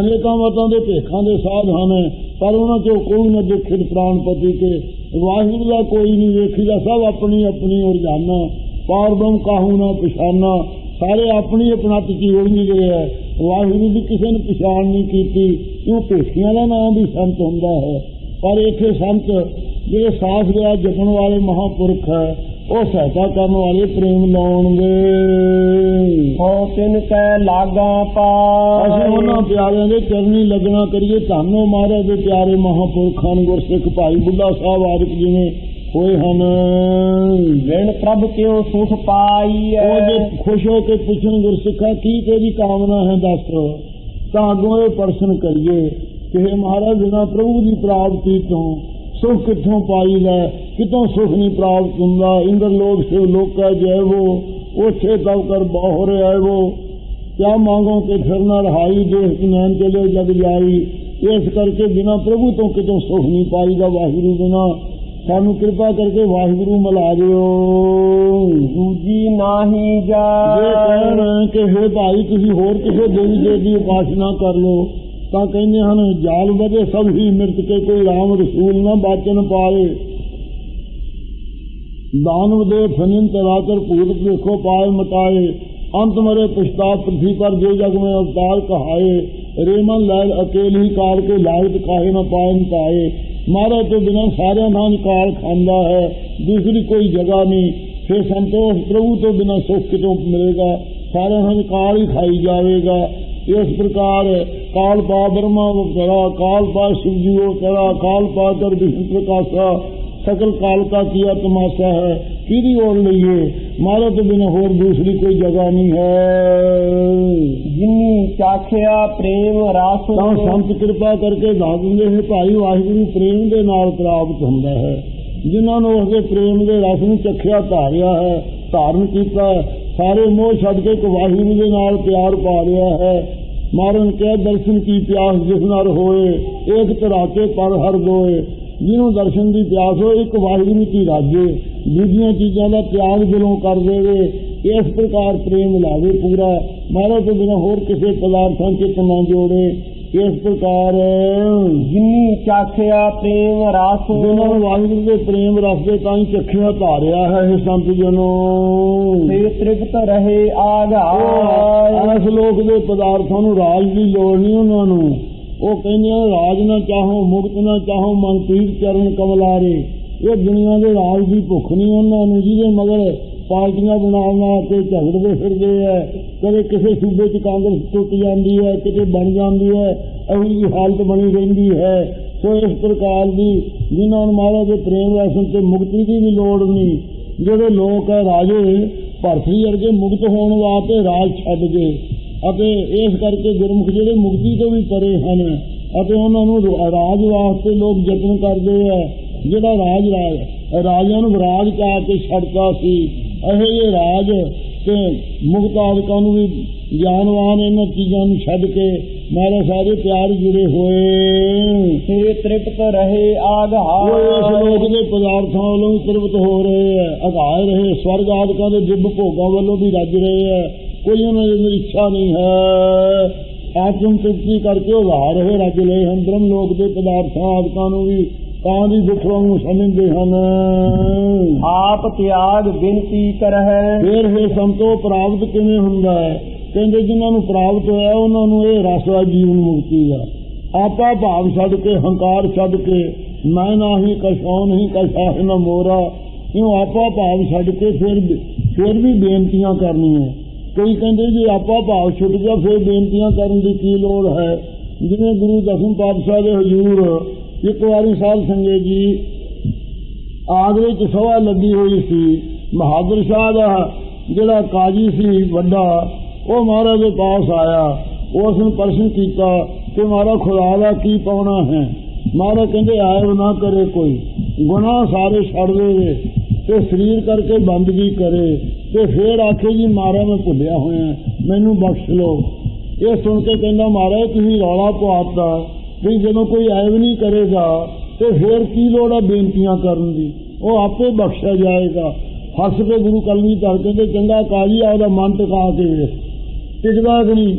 ਅਨੇਕਾਂ ਮਤਾਂ ਦੇ ਭੇਖਾਂ ਦੇ ਸਾਧ ਹਨ, ਪਰ ਉਹਨਾਂ ਚੋਂ ਕੋਈ ਨਾ ਦੇਖਿਤ ਪ੍ਰਾਣਪਤੀ ਕੇ। ਵਾਹਿਗੁਰੂ ਦਾ ਕੋਈ ਨਹੀਂ ਵੇਖੀਦਾ, ਸਭ ਆਪਣੀ ਆਪਣੀ ਉਰਜਾਨਾ ਪਾਰਬਮ ਕਾਹੂ ਨਾ ਪਛਾਨਾ, ਸਾਰੇ ਆਪਣੀ ਆਪਣਤ ਚ ਹੀ ਉਲਝ ਗਏ ਹੈ। ਵਾਹਿਗੁਰੂ ਦੀ ਕਿਸੇ ਨੇ ਪਛਾਣ ਨਹੀਂ ਕੀਤੀ ਉਹ ਭੇਖੀਆਂ ਦਾ ਨਾਮ ਵੀ ਸੰਤ ਹੁੰਦਾ ਹੈ। ਪਰ ਇੱਥੇ ਸੰਤ ਜਿਹੜੇ ਸਾਸ ਗਿਆ ਜਪਣ ਵਾਲੇ ਮਹਾਪੁਰਖ ਹੈ ਉਹ ਸਹਾਇਤਾ ਕਰਨ ਵਾਲੇ ਪ੍ਰੇਮ ਲਾਉਣ ਦੇ ਹਉ ਤਿਨ ਕੈ ਲਾਗਾ ਅਸੀਂ ਉਹਨਾਂ ਪਿਆਰਿਆਂ ਦੇ ਚਰਨੀ ਲੱਗਣਾ ਕਰੀਏ। ਧੰਨੋ ਮਹਾਰਾਜ ਦੇ ਪਿਆਰੇ ਮਹਾਪੁਰਖਾਂ ਨੂੰ ਗੁਰਸਿੱਖ ਭਾਈ ਬੁੱਢਾ ਸਾਹਿਬ ਆਦਿਕ ਜਿਵੇਂ ਹੋਏ ਹਨ। ਵਿਣ ਪ੍ਰਭ ਕਿਉ ਸੁਖ ਪਾਈ ਉਹ ਜੇ ਖੁਸ਼ ਹੋ ਕੇ ਪੁੱਛਣ ਗੁਰਸਿੱਖਾ ਕੀ ਤੇਰੀ ਕਾਮਨਾ ਹੈ ਦੱਸ? ਤਾਂ ਅੱਗੋਂ ਇਹ ਪ੍ਰਸ਼ਨ ਕਰੀਏ ਕਿ ਮਹਾਰਾਜ ਬਿਨਾਂ ਪ੍ਰਭੂ ਦੀ ਪ੍ਰਾਪਤੀ ਤੋਂ ਸੁਖ ਕਿੱਥੋਂ ਪਾਈ ਲੈ? ਕਿਤੋਂ ਸੁਖ ਨਹੀਂ ਪ੍ਰਾਪਤ ਹੁੰਦਾ? ਇੰਦਰ ਲੋਕ ਸਿਵ ਲੋਕਾ ਜੈਵੋ ਉਛੇ ਤਵ ਕਰ ਬਾਹਰ ਆਇਵੋ ਕਿਆ ਮੰਗੋ ਕਿ ਫਿਰ ਨਾ ਰਹਾਈ ਦੇਖ ਨੈਣ ਚਲੇ ਜਗ ਜਾਈ ਇਸ ਕਰਕੇ ਬਿਨਾ ਪ੍ਰਭੂ ਤੋਂ ਕਿਤੋਂ ਸੁਖ ਨਹੀਂ ਪਾਈ ਦਾ ਵਾਹਿਗੁਰੂ ਬਿਨਾ। ਸਾਨੂੰ ਕਿਰਪਾ ਕਰਕੇ ਵਾਹਿਗੁਰੂ ਮਿਲਾ ਦਿਓ। ਦੂਜੀ ਨਾਹੀ ਜਾ ਜੇ ਕਹਿਣ ਕਿ ਹੈ ਭਾਈ ਤੁਸੀਂ ਹੋਰ ਕਿਸੇ ਦੇਵੀ ਦੇਵੀ ਉਪਾਸਨਾ ਕਰ ਲਓ। ਤਾਂ ਕਹਿੰਦੇ ਹਨ, ਜਾਲ ਵਜੇ ਸਭ ਹੀ ਮਿਰਤ ਕੇ ਕੋਈ RAM ਰਸੂਲ ਨਾ ਬਾਚਨ ਪਾਏ। ਦਾਨਵ ਦੇ ਫਨਿਨ ਤਰਾਕਰ ਭੂਤ ਦੇਖੋ ਪਾਏ ਮਟਾਏ। ਅੰਤ ਮਰੇ ਪਛਤਾਪ ਪ੍ਰਿਥੀ ਪਰ ਜੋ ਜਗ ਮੈਂ ਅਵਤਾਰ ਕਹਾਏ। ਰੇਮਨ ਲੈਲ ਅਕੇਲੀ ਕਾਲ ਕੇ ਲਾਇਤ ਕਾਹੇ ਨਾ ਪਾਏ। ਮਟਾਏ ਮਾਰੇ ਤੋਂ ਬਿਨਾਂ ਸਾਰਿਆਂ ਨਾਲ ਕਾਲ ਖਾਂਦਾ ਹੈ, ਦੂਸਰੀ ਕੋਈ ਜਗ੍ਹਾ ਨਹੀਂ। ਫਿਰ ਸੰਤੋਖ ਪ੍ਰਭੂ ਤੋਂ ਬਿਨਾਂ ਸੁਖ ਕਿਤੋਂ ਮਿਲੇਗਾ? ਸਾਰਿਆਂ ਨਾਲ ਕਾਲ ਹੀ ਖਾਈ ਜਾਵੇਗਾ। ਇਸ ਪ੍ਰਕਾਰ ਕਾਲ ਪਾ ਬ੍ਰਹਮਾ ਵਕਰਾ ਕਾਲ ਪਾ ਸ਼ਿਵ ਜੀ ਵਕਰਾ ਕਾਲ ਪਾ ਕਰ ਵਿਸ਼ਵ ਪ੍ਰਕਾਸ਼ਾ ਸਕਲ ਕਾਲ ਕਾ ਕੀਆ ਤਮਾਸ਼ਾ ਹੈ ਕਿਹਦੀ ਔਰ ਲਈਏ? ਮਾਰੇ ਤੋਂ ਬਿਨ ਹੋਰ ਦੂਸਰੀ ਕੋਈ ਜਗ੍ਹਾ ਨਹੀਂ ਹੈ। ਜਿਨੀ ਚਾਖਿਆ ਪ੍ਰੇਮ ਰਾਸ ਤਾਂ ਸੰਤ ਕਿਰਪਾ ਕਰਕੇ ਦੱਸ ਦਿੰਦੇ ਨੇ ਭਾਈ ਵਾਹਿਗੁਰੂ ਪ੍ਰੇਮ ਦੇ ਨਾਲ ਪ੍ਰਾਪਤ ਹੁੰਦਾ ਹੈ। ਜਿਨ੍ਹਾਂ ਨੂੰ ਉਸਦੇ ਪ੍ਰੇਮ ਦੇ ਰਸ ਨੂੰ ਚਖਿਆ ਧਾਰਿਆ ਹੈ ਧਾਰਨ ਕੀਤਾ। ਸਾਰੇ ਮੋਹ ਛੱਡ ਕੇ ਇੱਕ ਵਾਹਿਗੁਰੂ ਦੇ ਨਾਲ ਪਿਆਰ ਪਾ ਲਿਆ ਹੈ। ਮਾਰਨ ਕੇ ਦਰਸ਼ਨ ਕੀ ਪਿਆਸ ਜਿਸ ਨਾਲ ਹੋਏ? ਇੱਕ ਤਰਾਕੇ ਪਰ ਹਰ ਦੋਏ ਜਿਹਨੂੰ ਦਰਸ਼ਨ ਦੀ ਪਿਆਸ ਹੋਏ, ਇੱਕ ਵਾਹਿਗੁਰੂ ਕੀ ਰਾਜੇ। ਦੂਜੀਆਂ ਚੀਜ਼ਾਂ ਦਾ ਤਿਆਗ ਦਿਲੋਂ ਕਰ ਦੇਵੇ, ਇਸ ਪ੍ਰਕਾਰ ਪ੍ਰੇਮ ਲਾਵੇ ਪੂਰਾ। ਮਾਰੇ ਤੋਂ ਬਿਨਾਂ ਹੋਰ ਕਿਸੇ ਪਦਾਰਥਾਂ ਚ ਨਾ ਜੋੜੇ। ਇਸ ਪ੍ਰਕਾਰ ਜਿਨੀ ਚਾਖਿਆ ਪ੍ਰੇਮ ਰਸ ਜਿਨ੍ਹਾਂ ਨੂੰ ਵਾਹਿਗੁਰੂ ਦੇ ਪ੍ਰੇਮ ਰਸ ਦੇ ਤਾਂ ਹੀ ਚੱਖਿਆ ਧਾਰਿਆ ਹੈ ਇਹ ਸੰਤ ਜਨੋ। ਤੇ ਤ੍ਰਿਪਤ ਰਹੇ ਆਗਾਏ ਇਸ ਲੋਕ ਦੇ ਪਦਾਰਥਾਂ ਨੂੰ ਰਾਜ ਦੀ ਲੋੜ ਨਹੀਂ ਉਹਨਾਂ ਨੂੰ। ਉਹ ਕਹਿੰਦੇ ਆ ਰਾਜ ਨਾ ਚਾਹੋ ਮੁਕਤ ਨਾ ਚਾਹੋ ਮਨ ਚਰਨ ਕਮਲਾਰੇ। ਇਹ ਦੁਨੀਆ ਦੇ ਰਾਜ ਦੀ ਭੁੱਖ ਨਹੀਂ ਉਹਨਾਂ ਨੂੰ ਜਿਹਦੇ ਮਗਰ ਪਾਰਟੀਆਂ ਬਣਾਉਣਾ ਤੇ ਝਗੜਦੇ ਫਿਰਦੇ ਐ ਕਦੇ ਕਿਸੇ ਸੂਬੇ 'ਚ ਕਾਂਗਰਸ ਟੁੱਟ ਜਾਂਦੀ ਹੈ, ਕਿਤੇ ਬਣ ਜਾਂਦੀ ਹੈ, ਇਹੋ ਜਿਹੀ ਹਾਲਤ ਬਣੀ ਰਹਿੰਦੀ ਹੈ। ਸੋ ਇਸ ਪ੍ਰਕਾਰ ਦੀ ਜਿਨ੍ਹਾਂ ਨੂੰ ਮਹਾਰਾਜ ਦੇ ਪ੍ਰੇਮ ਰਸਨ ਤੇ ਮੁਕਤੀ ਦੀ ਵੀ ਲੋੜ ਨਹੀਂ, ਜਿਹੜੇ ਲੋਕ ਹੈ ਰਾਜੇ ਭਰਤਰੀ ਵਰਗੇ ਮੁਕਤ ਹੋਣ ਵਾਸਤੇ ਰਾਜ ਛੱਡ ਗਏ। ਅਤੇ ਇਸ ਕਰਕੇ ਗੁਰਮੁਖ ਜਿਹੜੇ ਮੁਕਤੀ ਤੋਂ ਵੀ ਪਰੇ ਹਨ, ਅਤੇ ਉਹਨਾਂ ਨੂੰ ਰਾਜ ਵਾਸਤੇ ਲੋਕ ਯਤਨ ਕਰਦੇ ਆ। ਜਿਹੜਾ ਰਾਜ ਰਾਜ ਰਾਜਿਆਂ ਨੂੰ ਵਿਰਾਜ ਕਾ ਕੇ ਛੱਡਦਾ ਸੀ ਇਹ ਇਹ ਰਾਜ ਤੇ ਮੁਕਤ ਆਦਿਕਾਂ ਨੂੰ ਵੀ ਗਿਆਨਵਾਨ ਇਹਨਾਂ ਚੀਜ਼ਾਂ ਨੂੰ ਛੱਡ ਕੇ ਮਾਰੇ ਸਾਰੇ ਪਿਆਰ ਜੁੜੇ ਹੋਏ। ਤੇ ਤ੍ਰਿਪਤ ਰਹੇ ਉਹ ਇਸ ਲੋਕ ਦੇ ਪਦਾਰਥਾਂ ਵੱਲੋਂ ਤ੍ਰਿਪਤ ਹੋ ਰਹੇ ਹੈ ਅਗਾਏ ਰਹੇ ਸਵਰਗ ਆਦਿਕਾਂ ਦੇ ਦਿਵ ਭੋਗਾਂ ਵੱਲੋਂ ਵੀ ਰੱਜ ਰਹੇ ਹੈ ਕੋਈ ਉਹਨਾਂ ਦੀ ਇੱਛਾ ਨਹੀਂ ਹੈ। ਆਤਮ ਤ੍ਰਿਪਤੀ ਕਰਕੇ ਉਹ ਲਾ ਰਹੇ ਰੱਜ ਲਏ ਹਨ। ਬ੍ਰਹਮ ਲੋਕ ਦੇ ਪਦਾਰਥਾਂ ਆਦਿਕਾਂ ਨੂੰ ਵੀ ਕਾਂ ਦੀ ਦੁੱਖਾਂ ਨੂੰ ਸਮਝਦੇ ਹਨ। ਆਪ ਤਿਆਗ ਬਿਨਤੀ ਕਰਹਿ। ਫਿਰ ਇਹ ਸੰਤੋ ਪ੍ਰਾਪਤ ਕਿਵੇਂ ਹੁੰਦਾ ਹੈ? ਕਹਿੰਦੇ ਜਿਨ੍ਹਾਂ ਨੂੰ ਪ੍ਰਾਪਤ ਹੋਇਆ ਉਹਨਾਂ ਨੂੰ ਇਹ ਰਸਵਾ ਜੀਵਨ ਮੁਕਤੀ ਦਾ। ਆਪਾ ਭਾਵ ਛੱਡ ਕੇ ਹੰਕਾਰ ਛੱਡ ਕੇ ਮੈਂ ਨਾਹੀ ਕਛਾਉ ਨਹੀਂ ਕਛਾਹ ਨ ਮੋਰਾ। ਇਹਨੂੰ ਆਪਾ ਭਾਵ ਛੱਡ ਕੇ ਫਿਰ ਫਿਰ ਵੀ ਬੇਨਤੀਆਂ ਕਰਨੀਆਂ। ਕਈ ਕਹਿੰਦੇ ਜੇ ਆਪਾ ਭਾਵ ਛੁੱਟ ਗਿਆ ਫਿਰ ਬੇਨਤੀਆਂ ਕਰਨ ਦੀ ਕੀ ਲੋੜ ਹੈ? ਜਿਵੇਂ ਗੁਰੂ ਦਸਮ ਪਾਤਸ਼ਾਹ ਦੇ ਹਜ਼ੂਰ ਇੱਕ ਵਾਰੀ ਸਾਹਿਬ ਸੰਗੇ ਜੀ ਆਗਰੇ ਚ ਸਵਾ ਲੱਗੀ ਹੋਈ ਸੀ, ਬਹਾਦਰ ਸ਼ਾਹ ਦਾ ਜਿਹੜਾ ਕਾਜੀ ਸੀ ਵੱਡਾ, ਉਹ ਮਹਾਰਾਜ ਦੇ ਪਾਸ ਆਇਆ, ਉਸ ਨੂੰ ਪ੍ਰਸ਼ਨ ਕੀਤਾ ਕਿ ਮਹਾਰਾਜ ਖੁਦਾ ਦਾ ਕੀ ਪਾਉਣਾ ਹੈ? ਮਹਾਰਾਜ ਕਹਿੰਦੇ ਆਇਬ ਨਾ ਕਰੇ ਕੋਈ, ਗੁਨਾਹ ਸਾਰੇ ਛੱਡ ਦੇਵੇ, ਤੇ ਸਰੀਰ ਕਰਕੇ ਬੰਦਗੀ ਕਰੇ, ਤੇ ਫੇਰ ਆਖੇ ਜੀ ਮਹਾਰਾਜ ਮੈਂ ਭੁੱਲਿਆ ਹੋਇਆ, ਮੈਨੂੰ ਬਖਸ਼ ਲਓ। ਇਹ ਸੁਣ ਕੇ ਕਹਿੰਦਾ, ਮਹਾਰਾਜ, ਤੁਸੀਂ ਰੌਲਾ ਪਵਾਤਾ ਵੀ ਜਦੋਂ ਕੋਈ ਐਬ ਨਹੀਂ ਕਰੇਗਾ ਤੇ ਫੇਰ ਕੀ ਲੋੜ ਆ ਬੇਨਤੀਆਂ ਕਰਨ ਦੀ? ਉਹ ਆਪੇ ਬਖਸ਼ਿਆ ਜਾਏਗਾ। ਹੱਸ ਕੇ ਗੁਰੂ ਕਲਮੀ ਧਰ ਕਹਿੰਦੇ ਚੰਗਾ ਕਾਜੀ ਆ ਉਹਦਾ ਮਨ ਟਿਕਾ ਕੇ ਵੇਖ। ਟਿਕਦਾ ਕਿ ਨਹੀਂ?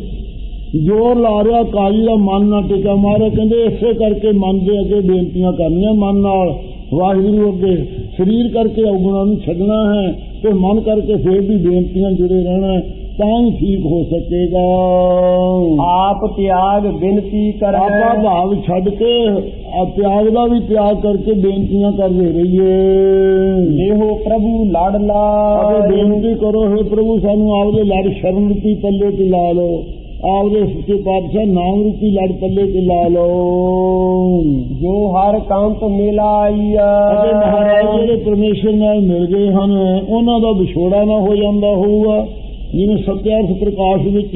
ਜੋਰ ਲਾ ਰਿਹਾ ਕਾਜੀ ਦਾ ਮਨ ਨਾ ਟਿਕਾ ਮਾਰੇ ਕਹਿੰਦੇ ਇਸੇ ਕਰਕੇ ਮਨ ਦੇ ਅੱਗੇ ਬੇਨਤੀਆਂ ਕਰਨੀਆਂ ਮਨ ਨਾਲ। ਵਾਹਿਗੁਰੂ ਅੱਗੇ ਸਰੀਰ ਕਰਕੇ ਔਗੁਣਾਂ ਨੂੰ ਛੱਡਣਾ ਹੈ ਤੇ ਮਨ ਕਰਕੇ ਫੇਰ ਵੀ ਬੇਨਤੀਆਂ ਜੁੜੇ ਰਹਿਣਾ ਹੈ, ਤਾਂ ਹੀ ਠੀਕ ਹੋ ਸਕੇਗਾ? ਆਪ ਤਿਆਗ ਬਿਨਤੀ ਆਪਾ ਕਰਹਿ ਭਾਵ ਛੱਡ ਕੇ ਤਿਆਗ ਦਾ ਵੀ ਤਿਆਗ ਕਰਕੇ ਬੇਨਤੀਆਂ ਕਰਦੇ ਰਹੀਏ। ਦੇਹੋ ਪ੍ਰਭੂ ਲੜ ਅਤੇ ਲਾਏ ਬੇਨਤੀ ਕਰੋ ਹੈ ਪ੍ਰਭੂ ਸਾਨੂੰ ਆਪਦੇ ਲੜ ਸ਼ਰਨ ਰੂਪੀ ਪੱਲੇ ਤੇ ਲਾ ਲਓ। ਆਪਦੇ ਸੱਚੇ ਪਾਤਸ਼ਾਹ ਨਾਮ ਰੂਪੀ ਲੜ ਪੱਲੇ ਤੇ ਲਾ ਲਓ। ਜੋ ਹਰ ਕੰਤ ਮਿਲਾਈਆ ਅਤੇ ਮਹਾਰਾਜ ਜਿਹੜੇ ਪਰਮੇਸ਼ਰ ਨਾਲ ਮਿਲ ਗਏ ਹਨ ਉਹਨਾਂ ਦਾ ਵਿਛੋੜਾ ਨਾ ਹੋ ਜਾਂਦਾ ਹੋਊਗਾ। ਜਿਵੇਂ ਸਤਿਆਰਥ ਪ੍ਰਕਾਸ਼ ਵਿੱਚ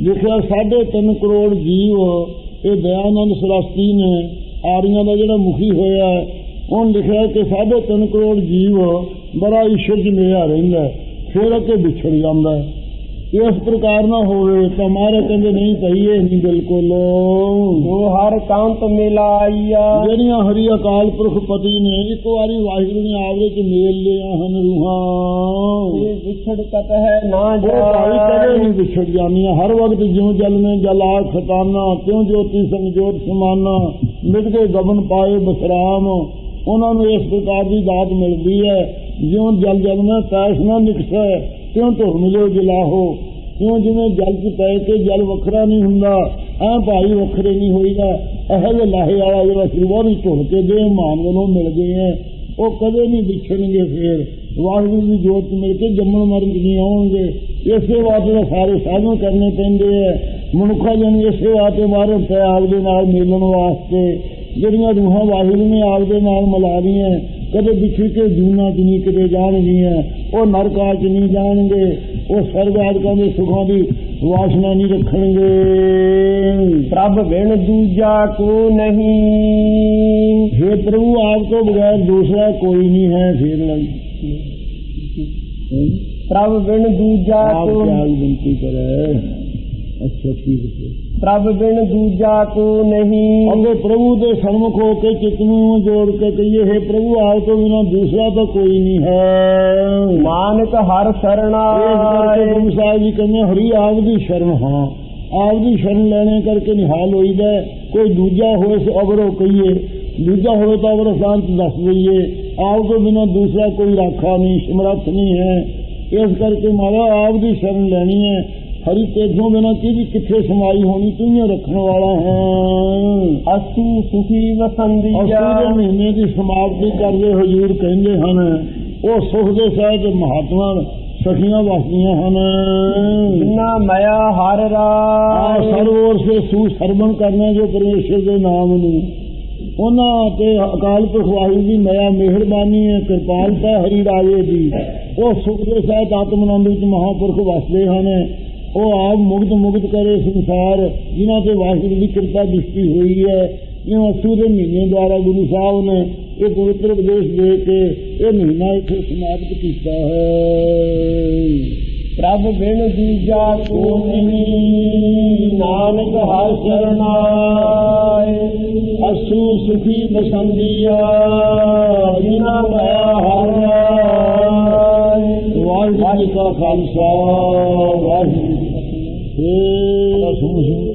ਲਿਖਿਆ ਸਾਢੇ ਤਿੰਨ ਕਰੋੜ ਜੀਵ ਇਹ ਦਇਆਨੰਦ ਸਰਸਤੀ ਨੇ ਆਰੀਆਂ ਦਾ ਜਿਹੜਾ ਮੁਖੀ ਹੋਇਆ ਹੈ, ਲਿਖਿਆ ਕਿ ਸਾਢੇ ਤਿੰਨ ਕਰੋੜ ਜੀਵ ਬੜਾ ਈਸ਼ਰ ਚ ਮਿਲਿਆ ਰਹਿੰਦਾ ਫਿਰ ਅੱਗੇ ਵਿਛੜ ਜਾਂਦਾ ਹੈ। ਇਸ ਪ੍ਰਕਾਰ ਨਾ ਹੋਵੇ ਤਾਂ ਮਾਰੇ ਕਹਿੰਦੇ ਨਹੀਂ ਭਈ ਇਹ ਨਹੀਂ ਬਿਲਕੁਲ। ਜੋ ਹਰ ਕੰਤ ਮਿਲਾਈਆ। ਜਿਹੜੀਆਂ ਹਰੀ ਅਕਾਲ ਪੁਰਖ ਪਤੀ ਨੇ ਇੱਕ ਵਾਰੀ ਵਾਹਿਗੁਰੂ ਨੇ ਆਪਦੇ ਚ ਮੇਲ ਲਿਆ ਹਨ ਰੂਹਾਂ। ਇਹ ਵਿਛੜ ਕਤ ਹੈ ਨਾ ਉਹ ਭਾਈ ਕਦੇ ਜਾਏ ਨਹੀਂ ਵਿਛੜ ਜਾਂਦੀਆਂ ਹਰ ਵਕਤ ਜਿਉਂ ਜਲ में ਜਲਾ ਖਤਾਨਾ ਤਿਉਂ ਜੋਤੀ ਸੰਜੋਤ ਸਮਾਨਾ ਮਿਟ ਕੇ ਗਗਨ ਪਾਏ ਬਸਰਾਮ। ਉਹਨਾਂ ਨੂੰ ਇਸ ਪ੍ਰਕਾਰ ਦੀ ਦਾਤ ਮਿਲਦੀ ਹੈ। ਜਿਉਂ ਜਲ ਜਲ में ਪੈਸ ਨਾ ਨਿਕਸੈ। ਤਿਉਂ ਧੁਰ ਮਿਲਿਓ ਜਲਾਹੋ? ਕਿਉਂ ਜਿਵੇਂ ਜਲ ਚ ਪੈ ਕੇ ਜਲ ਵੱਖਰਾ ਨਹੀਂ ਹੁੰਦਾ? ਐ ਭਾਈ ਵੱਖਰੇ ਨਹੀਂ ਹੋਈਦਾ। ਇਹੋ ਲਾਹੇ ਵਾਲਾ ਜਿਹੜਾ ਸਿਰਵਾਂ ਧੁਰ ਕੇ ਦੇ ਮਾਨ ਵੱਲੋਂ ਮਿਲ ਗਏ ਹੈ ਉਹ ਕਦੇ ਨਹੀਂ ਵਿਛੜਨਗੇ ਫੇਰ। ਵਾਹਿਗੁਰੂ ਦੀ ਜੋਤ 'ਚ ਮਿਲ ਕੇ ਜੰਮਣ ਮਰਨ 'ਚ ਨਹੀਂ ਆਉਣਗੇ। ਇਸੇ ਵਾਸਤੇ ਤਾਂ ਸਾਰੇ ਸਾਧਨ ਕਰਨੇ ਪੈਂਦੇ ਐ। ਮਨੁੱਖਾ ਜਨ ਇਸੇ ਵਾਸਤੇ ਮਾਰੇ ਤੇ ਆਪਦੇ ਨਾਲ ਮਿਲਣ ਵਾਸਤੇ। ਜਿਹੜੀਆਂ ਰੂਹਾਂ ਵਾਹਿਗੁਰੂ ਨੇ ਆਪਦੇ ਨਾਲ ਮਿਲਾ ਦੀਆਂ ਕਦੇ ਵਿਛੜ ਕੇ ਜੂਨਾ ਚ ਨਹੀਂ ਕਿਤੇ ਜਾਣਗੀਆਂ ਉਹ ਨਰਕਾਂ ਚ ਨਹੀਂ ਜਾਣਗੇ ਉਹ ਸਰਗਾਦਿਕਾਂ ਦੇ ਸੁਖਾਂ ਦੀ ਵਾਸਨਾ ਨਹੀਂ ਰੱਖਣਗੇ। ਪ੍ਰਭ ਵਿਣ ਦੂਜਾ ਕੋ ਨਹੀਂ। हे ਪ੍ਰਭੂ ਆਪ ਤੋਂ ਬਗੈਰ ਦੂਸਰਾ ਕੋਈ ਨਹੀਂ ਹੈ ਫੇਰ ਲਈ ਪ੍ਰਭ ਵਿਣ ਦੂਜਾ ਕੋ ਆਪ ਕੀ ਬੇਨਤੀ ਕਰੇ? ਅੱਛਾ ਠੀਕ ਪ੍ਰਭ ਬਿਨ ਦੂਜਾ ਕੋ ਨਹੀਂ। ਅੰਗੇ ਪ੍ਰਭੂ ਦੇ ਸਨਮੁਖ ਹੋ ਕੇ ਚਿਤ ਨੂੰ ਜੋੜ ਕੇ ਕਹੀਏ ਹੈ ਪ੍ਰਭੂ ਆਪ ਤੋਂ ਬਿਨਾ ਦੂਸਰਾ ਤਾਂ ਕੋਈ ਨਹੀਂ ਹੈ। ਮਾਨਕ ਹਰ ਸਰਣਾ ਗੁਰੂ ਸਾਹਿਬ ਜੀ ਕਹਿੰਦੇ ਹਰੀ ਆਪ ਦੀ ਸ਼ਰਨ ਹਾਂ। ਆਪ ਦੀ ਸ਼ਰਨ ਲੈਣੇ ਕਰਕੇ ਨਿਹਾਲ ਹੋਈਦਾ ਕੋਈ ਦੂਜਾ ਹੋਵੇ ਸੋ ਅਵਰੋ ਕਹੀਏ। ਦੂਜਾ ਹੋਵੇ ਤਾਂ ਅਵਰੋ ਸ਼ਾਂਤ ਦੱਸ ਦਈਏ। ਆਪ ਤੋਂ ਬਿਨਾ ਦੂਸਰਾ ਕੋਈ ਰਾਖਾ ਨਹੀਂ ਸਮਰੱਥ ਨਹੀਂ ਹੈ। ਇਸ ਕਰਕੇ ਮਾਰਾ ਆਪ ਦੀ ਸ਼ਰਨ ਲੈਣੀ ਹੈ। ਹਰੀ ਤੇਜੋਂ ਬਿਨਾ ਕਿਹਦੀ ਕਿੱਥੇ ਸਮਾਈ ਹੋਣੀ? ਤੂੰ ਰੱਖਣ ਵਾਲਾ ਹੈ। ਅਸੂ ਸੁਖੀ ਅਸੂ ਵਸੰਦੀਆ ਦੇ ਮਹੀਨੇ ਦੀ ਸਮਾਪਤੀ ਕਰਦੇ ਹਜੂਰ ਕਹਿੰਦੇ ਹਨ। ਉਹ ਸੁਖ ਦੇ ਸਹਿਜ ਮਹਾਤਮਾ ਸਖੀਆਂ ਵਸਦੀਆਂ ਹਨ। ਜਿਨਾ ਮਇਆ ਹਰ ਰਾਏ ਸਰਵੋਰ ਸੇ ਸੂ ਸਰਵਣ ਕਰਨਾ ਜੋ ਪਰਮੇਸ਼ਰ ਦੇ ਨਾਮ ਨੂੰ। ਉਹਨਾਂ ਤੇ ਅਕਾਲ ਪੁਰਖ ਵਾਹਿਗੁਰੂ ਦੀ ਮਿਆ ਮਿਹਰਬਾਨੀ ਹੈ ਕਿਰਪਾਲਤਾ ਹਰੀ ਰਾਜੇ ਦੀ। ਉਹ ਸੁਖ ਦੇ ਸਹਿਤ ਆਤਮਨੰਦ ਵਿੱਚ ਮਹਾਪੁਰਖ ਵਸਦੇ ਹਨ। ਉਹ ਆਪ ਮੁਕਤ ਮੁਕਤ ਕਰੇ ਸੰਸਾਰ, ਜਿਨ੍ਹਾਂ ਤੇ ਵਾਹਿਗੁਰੂ ਦੀ ਕਿਰਪਾ ਦ੍ਰਿਸ਼ਟੀ ਹੋਈ ਹੈ। ਜਿਵੇਂ ਅਸੂ ਦੇ ਮਹੀਨੇ ਦੁਆਰਾ ਗੁਰੂ ਸਾਹਿਬ ਨੇ ਇਹ ਪਵਿੱਤਰ ਉਪਦੇਸ਼ ਦੇ ਕੇ ਇਹ ਮਹੀਨਾ ਇੱਥੇ ਸਮਾਪਤ ਕੀਤਾ ਹੈ। ਪ੍ਰਭ ਬਿਨ ਦੂਜਾ ਕੋ ਨਹੀਂ ਨਾਨਕ ਹਰ ਸਰਣਾਏ ਅਸੂ ਸੁਖੀ ਬਸੰਦੀਆ ਜਿਨਾ ਪਾਇਆ ਹਰ ਵਾਹਿਗੁਰੂ ਜੀ ਕਾ ਖਾਲਸਾ, ਵਾਹਿਗੁਰੂ ਜੀ ਕੀ ਫਤਿਹ